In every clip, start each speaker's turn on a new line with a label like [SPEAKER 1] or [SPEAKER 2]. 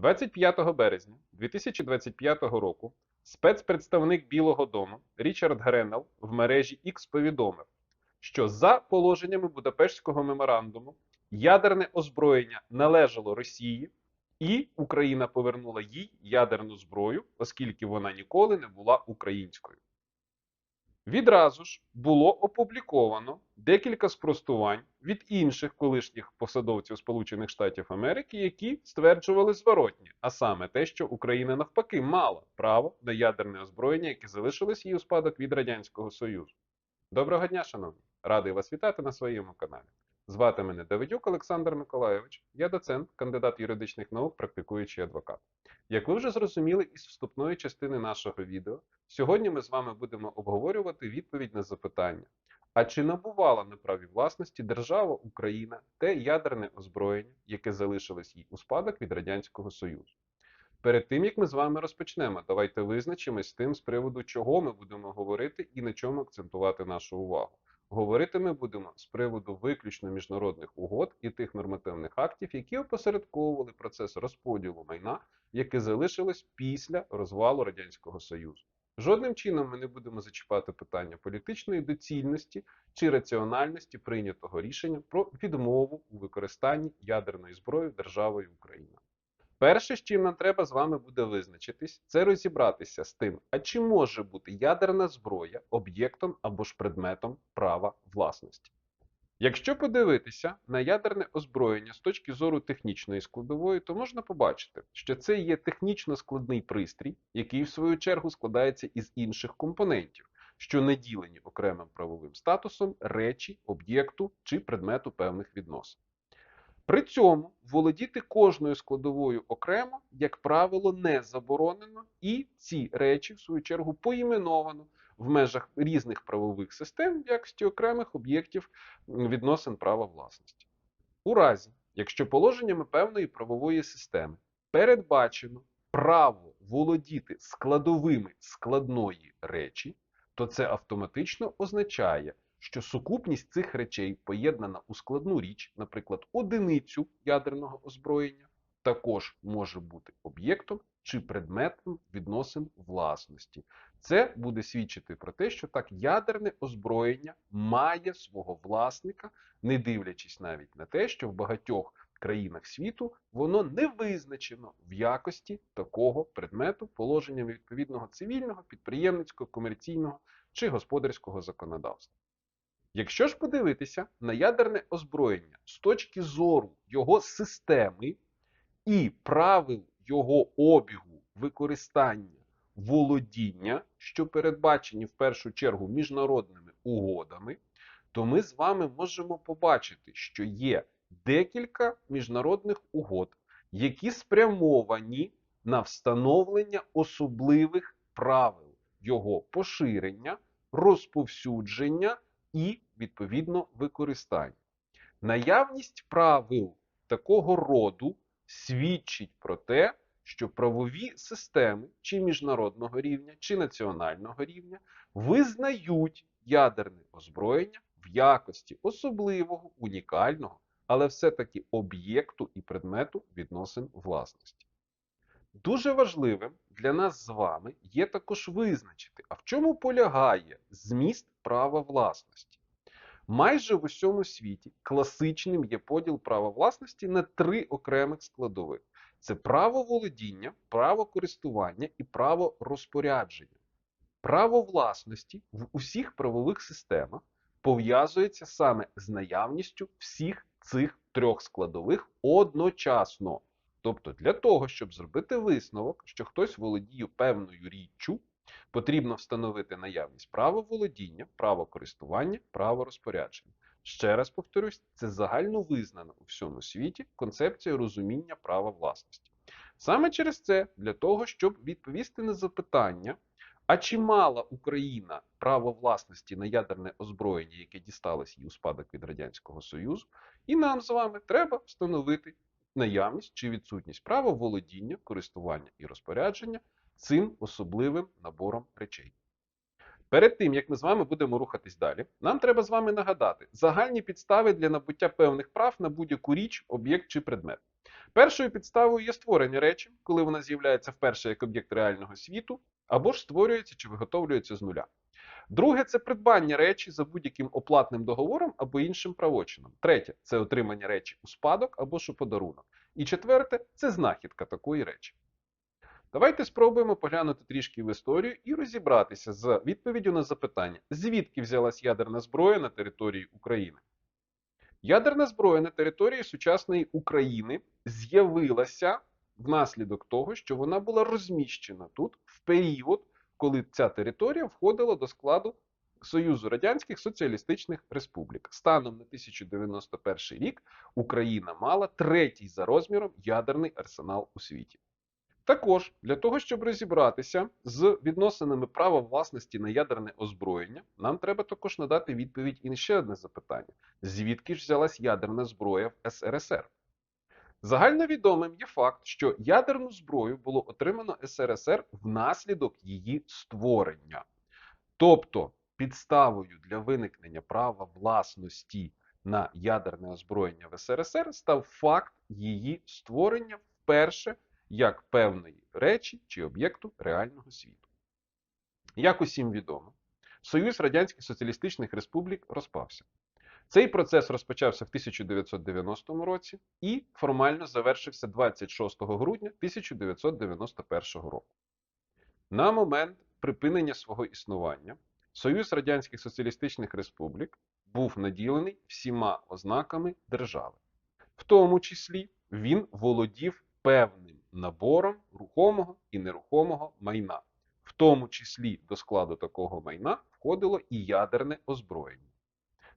[SPEAKER 1] 25 березня 2025 року спецпредставник Білого Дому Річард Гренел в мережі X повідомив, що за положеннями Будапештського меморандуму ядерне озброєння належало Росії, і Україна повернула їй ядерну зброю, оскільки вона ніколи не була українською. Відразу ж було опубліковано декілька спростувань від інших колишніх посадовців Сполучених Штатів Америки, які стверджували зворотні, а саме те, що Україна навпаки мала право на ядерне озброєння, яке залишилось їй у спадок від Радянського Союзу. Доброго дня, шановні! Радий вас вітати на своєму каналі. Звати мене Давидюк Олександр Миколайович, я доцент, кандидат юридичних наук, практикуючий адвокат. Як ви вже зрозуміли із вступної частини нашого відео, сьогодні ми з вами будемо обговорювати відповідь на запитання: а чи набувала на праві власності держава Україна те ядерне озброєння, яке залишилось їй у спадок від Радянського Союзу? Перед тим як ми з вами розпочнемо, давайте визначимось з тим, з приводу чого ми будемо говорити і на чому акцентувати нашу увагу. Говорити ми будемо з приводу виключно міжнародних угод і тих нормативних актів, які опосередковували процес розподілу майна, яке залишилось після розвалу Радянського Союзу. Жодним чином ми не будемо зачіпати питання політичної доцільності чи раціональності прийнятого рішення про відмову у використанні ядерної зброї державою Україна. Перше, з чим нам треба з вами буде визначитись, це розібратися з тим, а чи може бути ядерна зброя об'єктом або ж предметом права власності. Якщо подивитися на ядерне озброєння з точки зору технічної складової, то можна побачити, що це є технічно складний пристрій, який в свою чергу складається із інших компонентів, що наділені окремим правовим статусом речі, об'єкту чи предмету певних відносин. При цьому володіти кожною складовою окремо, як правило, не заборонено, і ці речі, в свою чергу, поіменовано в межах різних правових систем в якості окремих об'єктів відносин права власності. У разі, якщо положеннями певної правової системи передбачено право володіти складовими складної речі, то це автоматично означає, що сукупність цих речей поєднана у складну річ, наприклад, одиницю ядерного озброєння, також може бути об'єктом чи предметом відносин власності. Це буде свідчити про те, що так ядерне озброєння має свого власника, не дивлячись навіть на те, що в багатьох країнах світу воно не визначено в якості такого предмету положеннями відповідного цивільного, підприємницького, комерційного чи господарського законодавства. Якщо ж подивитися на ядерне озброєння з точки зору його системи і правил його обігу, використання, володіння, що передбачені в першу чергу міжнародними угодами, то ми з вами можемо побачити, що є декілька міжнародних угод, які спрямовані на встановлення особливих правил його поширення, розповсюдження і, відповідно, використання. Наявність правил такого роду свідчить про те, що правові системи чи міжнародного рівня, чи національного рівня визнають ядерне озброєння в якості особливого, унікального, але все-таки об'єкту і предмету відносин власності. Дуже важливим для нас з вами є також визначити, а в чому полягає зміст права власності. Майже в усьому світі класичним є поділ права власності на три окремих складових: це право володіння, право користування і право розпорядження. Право власності в усіх правових системах пов'язується саме з наявністю всіх цих трьох складових одночасно. Тобто, для того, щоб зробити висновок, що хтось володіє певною річчю, потрібно встановити наявність права володіння, право користування, право розпорядження. Ще раз повторюсь, це загально визнана у всьому світі концепція розуміння права власності. Саме через це, для того, щоб відповісти на запитання, а чи мала Україна право власності на ядерне озброєння, яке дісталось їй у спадок від Радянського Союзу, і нам з вами треба встановити наявність чи відсутність права володіння, користування і розпорядження цим особливим набором речей. Перед тим, як ми з вами будемо рухатись далі, нам треба з вами нагадати загальні підстави для набуття певних прав на будь-яку річ, об'єкт чи предмет. Першою підставою є створення речі, коли вона з'являється вперше як об'єкт реального світу, або ж створюється чи виготовлюється з нуля. Друге це придбання речі за будь-яким оплатним договором або іншим правочином. Третє це отримання речі у спадок або ж у подарунок. І четверте це знахідка такої речі. Давайте спробуємо поглянути трішки в історію і розібратися з відповіддю на запитання, звідки взялась ядерна зброя на території України. Ядерна зброя на території сучасної України з'явилася внаслідок того, що вона була розміщена тут в період, коли ця територія входила до складу Союзу Радянських Соціалістичних Республік. Станом на 1091 рік Україна мала третій за розміром ядерний арсенал у світі. Також для того, щоб розібратися з відносинами права власності на ядерне озброєння, нам треба також надати відповідь і на ще одне запитання: звідки ж взялась ядерна зброя в СРСР? Загальновідомим є факт, що ядерну зброю було отримано СРСР внаслідок її створення. Тобто підставою для виникнення права власності на ядерне озброєння в СРСР став факт її створення вперше як певної речі чи об'єкту реального світу. Як усім відомо, Союз Радянських Соціалістичних Республік розпався. Цей процес розпочався в 1990 році і формально завершився 26 грудня 1991 року. На момент припинення свого існування Союз Радянських Соціалістичних Республік був наділений всіма ознаками держави. В тому числі він володів певним набором рухомого і нерухомого майна. В тому числі до складу такого майна входило і ядерне озброєння.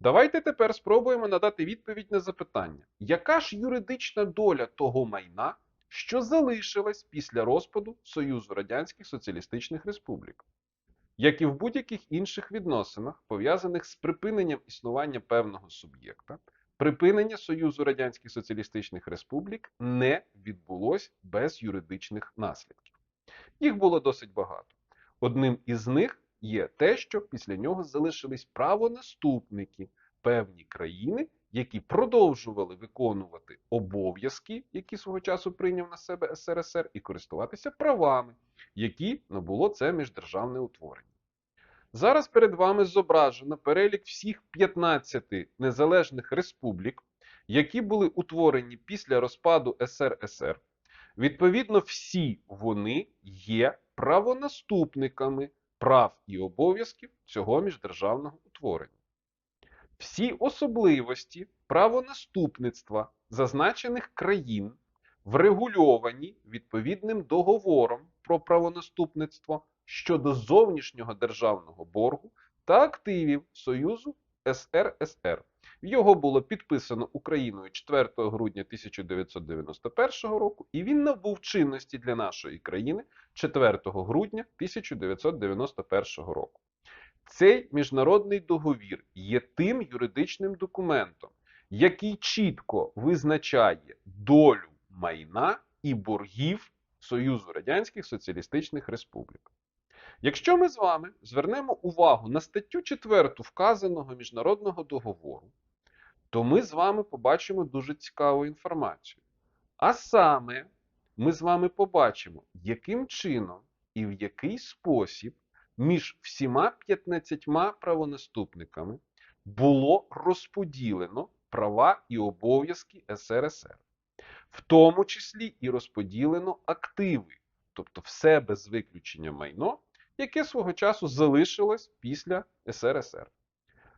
[SPEAKER 1] Давайте тепер спробуємо надати відповідь на запитання, яка ж юридична доля того майна, що залишилась після розпаду Союзу Радянських Соціалістичних Республік? Як і в будь-яких інших відносинах, пов'язаних з припиненням існування певного суб'єкта, припинення Союзу Радянських Соціалістичних Республік не відбулось без юридичних наслідків. Їх було досить багато. Одним із них є те, що після нього залишились правонаступники певні країни, які продовжували виконувати обов'язки, які свого часу прийняв на себе СРСР, і користуватися правами, які набуло це міждержавне утворення. Зараз перед вами зображено перелік всіх 15 незалежних республік, які були утворені після розпаду СРСР. Відповідно, всі вони є правонаступниками прав і обов'язків цього міждержавного утворення. Всі особливості правонаступництва зазначених країн врегульовані відповідним договором про правонаступництво щодо зовнішнього державного боргу та активів Союзу СРСР. Його було підписано Україною 4 грудня 1991 року, і він набув чинності для нашої країни 4 грудня 1991 року. Цей міжнародний договір є тим юридичним документом, який чітко визначає долю майна і боргів Союзу Радянських Соціалістичних Республік. Якщо ми з вами звернемо увагу на статтю 4 вказаного міжнародного договору, то ми з вами побачимо дуже цікаву інформацію. А саме, ми з вами побачимо, яким чином і в який спосіб між всіма 15 правонаступниками було розподілено права і обов'язки СРСР, в тому числі і розподілено активи, тобто все без виключення майно, яке свого часу залишилось після СРСР.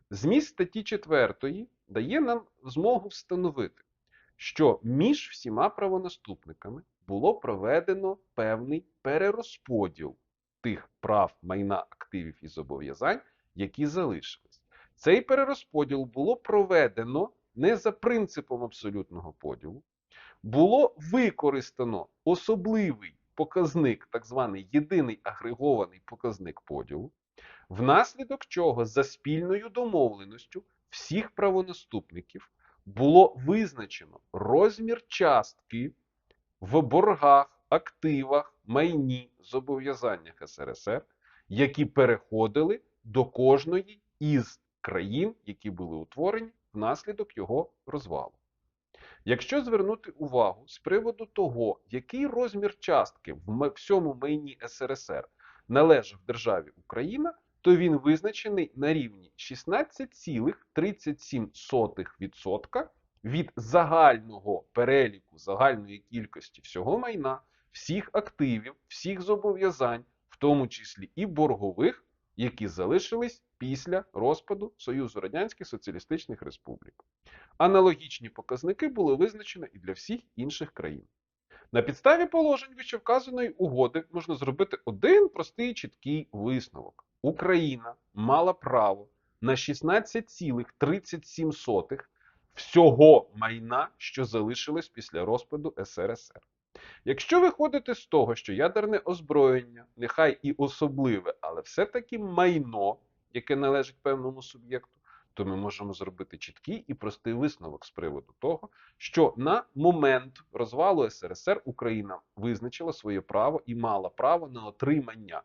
[SPEAKER 1] Зміст статті 4 дає нам змогу встановити, що між всіма правонаступниками було проведено певний перерозподіл тих прав майна активів і зобов'язань, які залишились. Цей перерозподіл було проведено не за принципом абсолютного поділу, було використано особливий показник, так званий єдиний агрегований показник поділу, внаслідок чого за спільною домовленістю всіх правонаступників було визначено розмір частки в боргах, активах, майні, зобов'язаннях СРСР, які переходили до кожної із країн, які були утворені внаслідок його розвалу. Якщо звернути увагу з приводу того, який розмір частки в всьому майні СРСР належав державі Україна, то він визначений на рівні 16,37% від загального переліку, загальної кількості всього майна, всіх активів, всіх зобов'язань, в тому числі і боргових, які залишились після розпаду Союзу Радянських Соціалістичних Республік. Аналогічні показники були визначені і для всіх інших країн. На підставі положень вищевказаної угоди можна зробити один простий чіткий висновок. Україна мала право на 16,37 всього майна, що залишилось після розпаду СРСР. Якщо виходити з того, що ядерне озброєння, нехай і особливе, але все-таки майно, яке належить певному суб'єкту, то ми можемо зробити чіткий і простий висновок з приводу того, що на момент розвалу СРСР Україна визначила своє право і мала право на отримання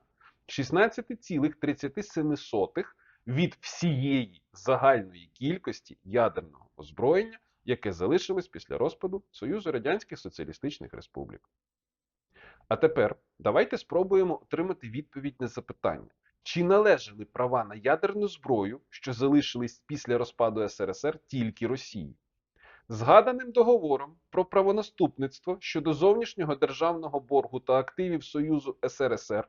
[SPEAKER 1] 16,37 від всієї загальної кількості ядерного озброєння, яке залишилось після розпаду Союзу Радянських Соціалістичних Республік. А тепер давайте спробуємо отримати відповідь на запитання, чи належали права на ядерну зброю, що залишились після розпаду СРСР тільки Росії. Згаданим договором про правонаступництво щодо зовнішнього державного боргу та активів Союзу СРСР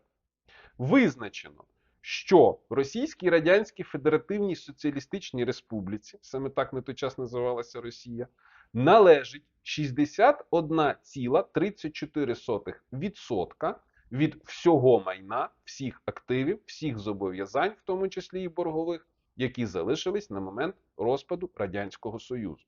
[SPEAKER 1] визначено, що в Російській Радянській Федеративній Соціалістичній Республіці, саме так на той час називалася Росія, належить 61,34% від всього майна, всіх активів, всіх зобов'язань, в тому числі і боргових, які залишились на момент розпаду Радянського Союзу.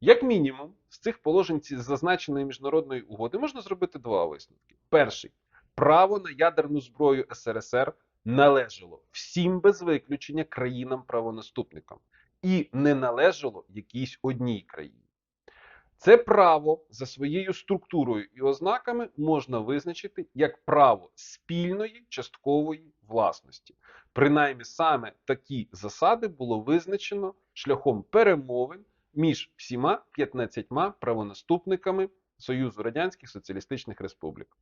[SPEAKER 1] Як мінімум, з цих положень зазначеної міжнародної угоди можна зробити два висновки. Перший право на ядерну зброю СРСР належало всім без виключення країнам-правонаступникам і не належало якійсь одній країні. Це право за своєю структурою і ознаками можна визначити як право спільної часткової власності. Принаймні саме такі засади було визначено шляхом перемовин між всіма 15 правонаступниками Союзу Радянських Соціалістичних Республік.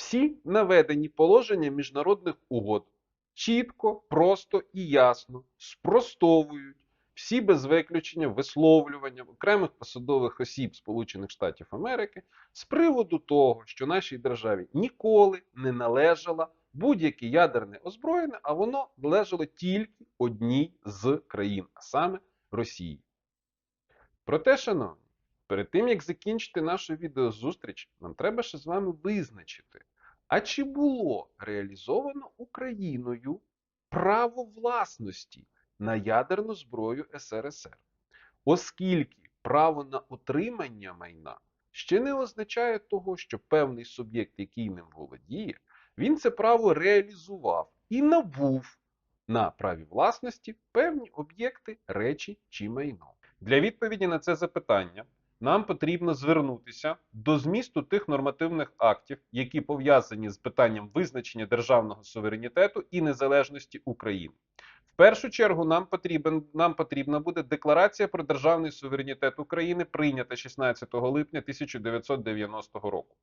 [SPEAKER 1] Всі наведені положення міжнародних угод чітко, просто і ясно спростовують всі без виключення висловлювання окремих посадових осіб Сполучених Штатів Америки з приводу того, що нашій державі ніколи не належало будь-яке ядерне озброєння, а воно належало тільки одній з країн, а саме Росії. Проте, шановні, перед тим як закінчити нашу відеозустріч, нам треба ще з вами визначити, а чи було реалізовано Україною право власності на ядерну зброю СРСР, оскільки право на отримання майна ще не означає того, що певний суб'єкт, який ним володіє, він це право реалізував і набув на праві власності певні об'єкти, речі чи майно. Для відповіді на це запитання нам потрібно звернутися до змісту тих нормативних актів, які пов'язані з питанням визначення державного суверенітету і незалежності України. В першу чергу нам, потрібен, нам потрібна буде Декларація про державний суверенітет України, прийнята 16 липня 1990 року.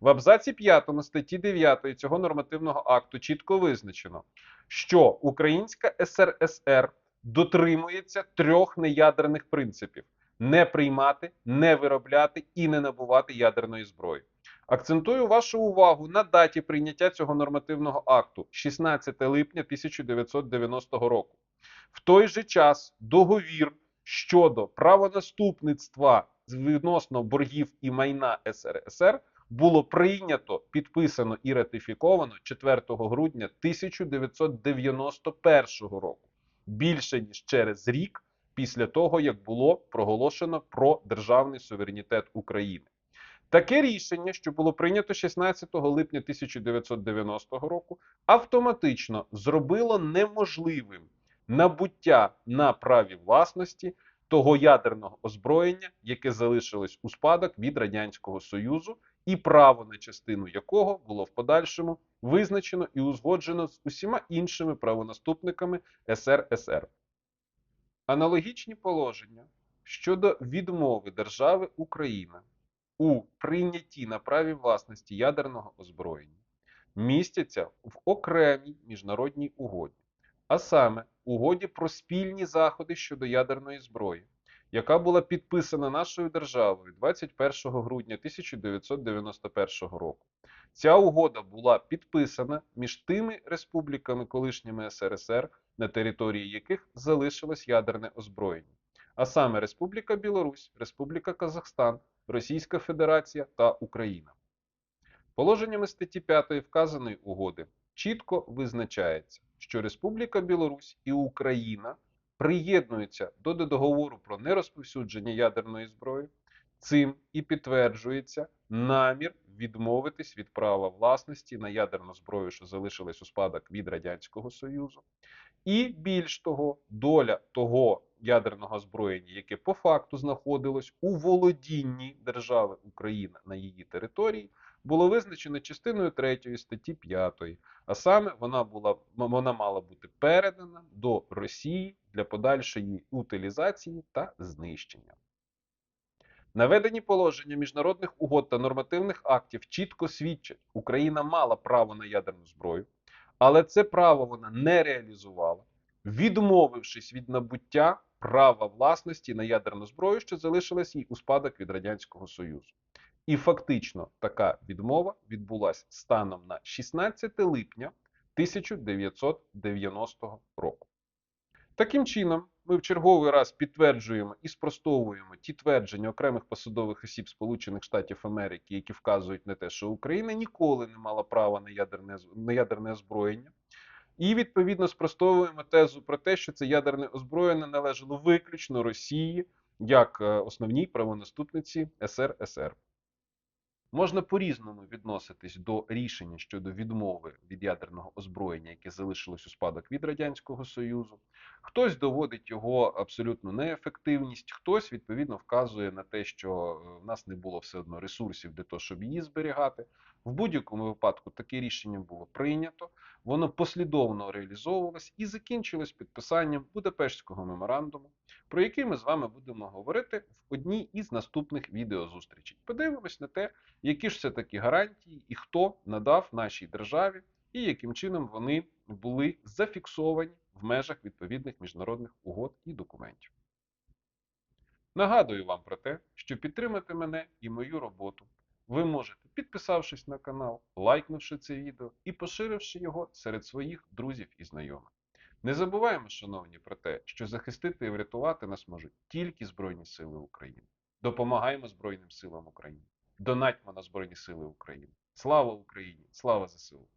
[SPEAKER 1] В абзаці 5 статті 9 цього нормативного акту чітко визначено, що Українська СРСР дотримується трьох неядерних принципів: не приймати, не виробляти і не набувати ядерної зброї. Акцентую вашу увагу на даті прийняття цього нормативного акту 16 липня 1990 року. В той же час договір щодо правонаступництва відносно боргів і майна СРСР було прийнято, підписано і ратифіковано 4 грудня 1991 року, більше ніж через рік після того, як було проголошено про державний суверенітет України. Таке рішення, що було прийнято 16 липня 1990 року, автоматично зробило неможливим набуття на праві власності того ядерного озброєння, яке залишилось у спадок від Радянського Союзу, і право на частину якого було в подальшому визначено і узгоджено з усіма іншими правонаступниками СРСР. Аналогічні положення щодо відмови держави Україна у прийнятті на праві власності ядерного озброєння містяться в окремій міжнародній угоді, а саме угоді про спільні заходи щодо ядерної зброї, яка була підписана нашою державою 21 грудня 1991 року. Ця угода була підписана між тими республіками колишніми СРСР, на території яких залишилось ядерне озброєння, а саме Республіка Білорусь, Республіка Казахстан, Російська Федерація та Україна. Положеннями статті 5 вказаної угоди чітко визначається, що Республіка Білорусь і Україна приєднуються до договору про нерозповсюдження ядерної зброї. Цим і підтверджується намір відмовитись від права власності на ядерну зброю, що залишилась у спадок від Радянського Союзу. І більш того, доля того ядерного озброєння, яке по факту знаходилось у володінні держави Україна на її території, було визначено частиною 3 статті 5, а саме вона була вона мала бути передана до Росії для подальшої утилізації та знищення. Наведені положення міжнародних угод та нормативних актів чітко свідчать, Україна мала право на ядерну зброю, але це право вона не реалізувала, відмовившись від набуття права власності на ядерну зброю, що залишилась їй у спадок від Радянського Союзу. І фактично така відмова відбулася станом на 16 липня 1990 року. Таким чином, ми в черговий раз підтверджуємо і спростовуємо ті твердження окремих посадових осіб Сполучених Штатів Америки, які вказують на те, що Україна ніколи не мала права на ядерне, на ядерне озброєння. І відповідно спростовуємо тезу про те, що це ядерне озброєння належало виключно Росії як е, основній правонаступниці СРСР. Можна по-різному відноситись до рішення щодо відмови від ядерного озброєння, яке залишилось у спадок від Радянського Союзу. Хтось доводить його абсолютну неефективність, хтось відповідно вказує на те, що е, в нас не було все одно ресурсів для того, щоб її зберігати. В будь-якому випадку таке рішення було прийнято, воно послідовно реалізовувалось і закінчилось підписанням Будапештського меморандуму, про який ми з вами будемо говорити в одній із наступних відеозустрічей. Подивимось на те, які ж все таки гарантії і хто надав нашій державі, і яким чином вони були зафіксовані в межах відповідних міжнародних угод і документів. Нагадую вам про те, що підтримати мене і мою роботу ви можете, підписавшись на канал, лайкнувши це відео і поширивши його серед своїх друзів і знайомих. Не забуваємо, шановні, про те, що захистити і врятувати нас можуть тільки Збройні Сили України. Допомагаємо Збройним силам України. Донатьмо на Збройні Сили України. Слава Україні! Слава ЗСУ!